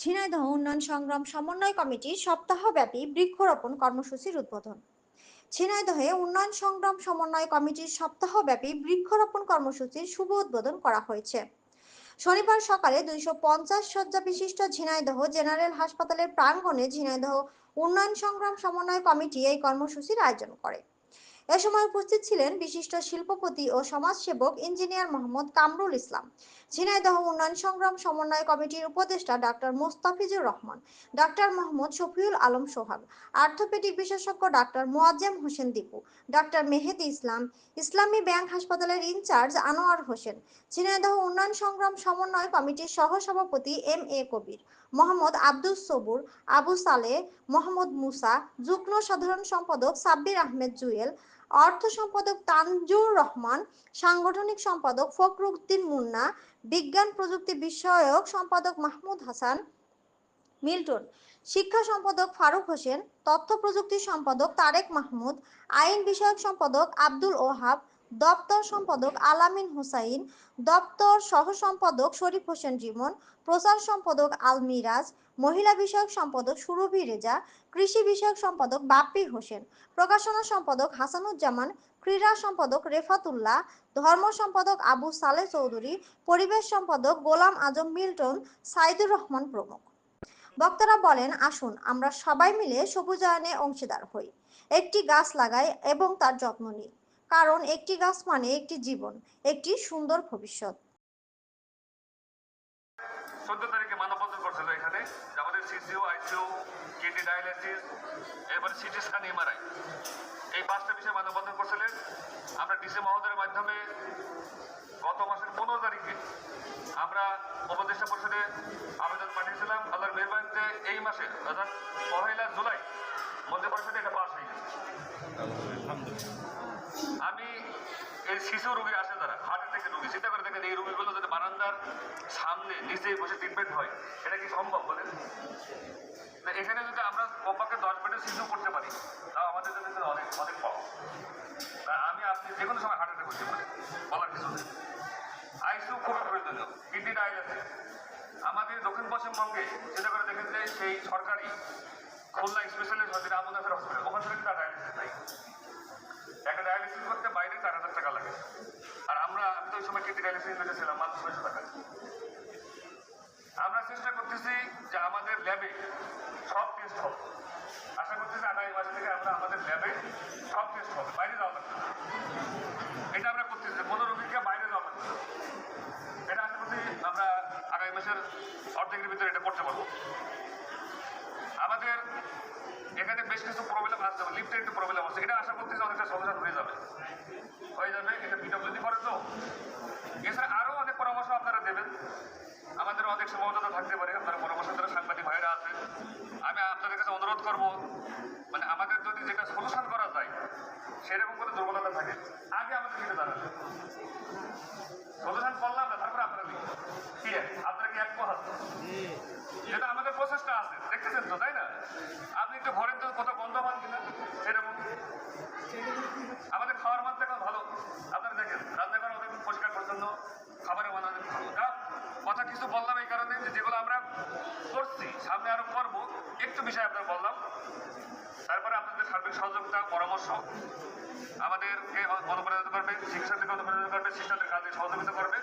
ঝিনাইদহ উন্নয়ন সংগ্রাম সমন্বয় কমিটির সপ্তাহব্যাপী বৃক্ষরোপণ কর্মসূচির উদ্বোধন। ঝিনাইদহে উন্নয়ন সংগ্রাম সমন্বয় কমিটির সপ্তাহব্যাপী বৃক্ষরোপণ কর্মসূচির শুভ উদ্বোধন করা হয়েছে। শনিবার সকালে দুইশো পঞ্চাশ শয্যা বিশিষ্ট ঝিনাইদহ জেনারেল হাসপাতালের প্রাঙ্গণে ঝিনাইদহ উন্নয়ন সংগ্রাম সমন্বয় কমিটি এই কর্মসূচির আয়োজন করে। এ সময় উপস্থিত ছিলেন বিশিষ্ট শিল্পপতি ও সমাজসেবক ইঞ্জিনিয়ার মোহাম্মদ কামরুল ইসলাম। ঝিনাইদহ উন্নয়ন সংগ্রাম সমন্বয় কমিটির উপদেষ্টা doctor Mustafizur Rahman, doctor Mohammad Shafiul Alam Sohag orthopaedic বিশেষজ্ঞ doctor Moazzem Hossain Dipu, doctor Mehedi Islam, Islami bank হাসপাতালের ইনচার্জ আনোয়ার হোসেন, ঝিনাইদহ উন্নয়ন সংগ্রাম সমন্বয় কমিটির সহসভাপতি এম এ কবির, মোহাম্মদ আব্দুল সবুর, আবু সালে, মোহাম্মদ মুসা, যুগ্ম সাধারণ সম্পাদক সাব্বির আহমেদ জুয়েল অর্থ সম্পাদক তানজুর রহমান, সাংগঠনিক সম্পাদক ফখরুদ্দিন মুন্না, বিজ্ঞান প্রযুক্তি বিষয়ক সম্পাদক মাহমুদ হাসান মিল্টন, শিক্ষা সম্পাদক ফারুক হোসেন, তথ্য প্রযুক্তি সম্পাদক তারেক মাহমুদ, আইন বিষয়ক সম্পাদক আব্দুল ওহাব দপ্তর সম্পাদক আলামিন হুসাইন, দপ্তর সহ সম্পাদক শরীফ হোসেন জীবন প্রচার সম্পাদক আল মিরাজ, মহিলা বিষয়ক সম্পাদক সুরভি রেজা, কৃষি বিষয়ক সম্পাদক বাপ্পি হোসেন, প্রকাশনা সম্পাদক হাসানুজ্জামান, ক্রীড়া সম্পাদক রেফাতুল্লাহ, ধর্ম সম্পাদক আবু সালে চৌধুরী, পরিবেশ সম্পাদক গোলাম আজম মিল্টন, সাইদুর রহমান প্রমুখ। বক্তারা বলেন, আসুন, আমরা সবাই মিলে সবুজায়নে অংশীদার হই। একটি গাছ লাগাই এবং তার যত্ন নিই। কারণ একটি গাছ মানে একটি জীবন একটি সুন্দর ভবিষ্যৎ। চোদ্দ তারিখে মানববন্ধন করছিল এখানে। আমাদের সিসিও আইসিও কিডনি ডায়ালিসিস এরপরে সিটি স্ক্যান এমআরআই এই পাঁচটা বিষয়ে মানববন্ধন করছিলেন আমরা ডিসি মহোদয়ের মাধ্যমে গত মাসের পনেরো তারিখে আমরা উপদেষ্টা পরিষদে আবেদন পাঠিয়েছিলাম। আল্লাহর মেহরবানিতে এই মাসে অর্থাৎ পহেলা জুলাই মন্ত্রী পরিষদে এটা পাস হয়ে গেছে। আমি এই শিশু রুগী আসে তারা হার্ট অ্যাটাকের রুগী চিন্তা করে দেখেন এই রুগীগুলো যদি বারান্দার সামনে নিচে বসে ট্রিটমেন্ট হয়। এটা কি সম্ভব বলেন? এখানে যদি আমরা কমপক্ষে দশ বেডের শিশু করতে পারি, তাও আমাদের জন্য অনেক অনেক তা আমি আপনি যে কোনো সময় হার্ট অ্যাটাক করতে পারি, বলার কিছু নেই। আইসিউ খুবই প্রয়োজনীয় কিডনি ডায়ালিসিস আমাদের দক্ষিণ পশ্চিমবঙ্গে চিন্তা করে দেখেন যে সেই সরকারি খুলনা স্পেশালিস্ট হসপিটাল আমুদাসের হসপিটাল ওখান থেকে তার যে আমাদের ল্যাবে সব টেস্ট হবে। আশা করতেছি আগামী মাস থেকে আমরা আমাদের ল্যাবে সব টেস্ট হবে। বাইরে যাওয়া লাগবে না। এটা আমরা করতেছি কোনো রোগীকে বাইরে যাওয়া লাগবে। এটা আশা করছি আমরা আগামী মাসের অর্ধেকের ভিতরে এটা করতে পারব। আমাদের এখানে বেশ কিছু প্রবলেম আসছে লিফটের একটু প্রবলেম আছে। এটা আশা করতেছি অনেকটা সমাধান হয়ে যাবে। হয়ে যাবে, এটা পিডব্লিউডি করে তো। এছাড়া আরও অনেক পরামর্শ আপনারা দেবেন। আমাদের অনেক সীমাবদ্ধতা থাকতে পারে। আপনারা পরামর্শ দ্বারা সাংবাদিক ভাইরা আছে। আমি আপনাদের কাছে অনুরোধ করব মানে আমাদের যদি যেটা সলিউশন করা যায়, সেরকম কোনো দুর্বলতা থাকে, আগে আমাদের দিকে দাঁড়াবে সলিউশন করলাম না, তারপরে আপনারা দিন কি আছে? আপনারা কি এক কথা যেটা আমাদের প্রসেসটা আছে, দেখতেছেন তো, তাই না? আপনি একটু ঘরের তো কত গন্ধ পান কিনা সেরকম আমাদের খাওয়ার মান এখন ভালো আপনারা দেখেন রান্নাঘর অনেক পরিষ্কার পরিচ্ছন্ন খাবারের মান অনেক ভালো না কথা কিছু বললাম এই কারণে যে যেগুলো আমরা করছি, সামনে আরও করব। একটু বিষয় আপনার বললাম। তারপরে আপনাদের সার্বিক সহযোগিতা, পরামর্শ। আমাদেরকে অনুপ্রাণিত করবে শিক্ষার্থীকে থেকে অনুপ্রাণিত করবে শিক্ষাদের কাজে সহযোগিতা করবে।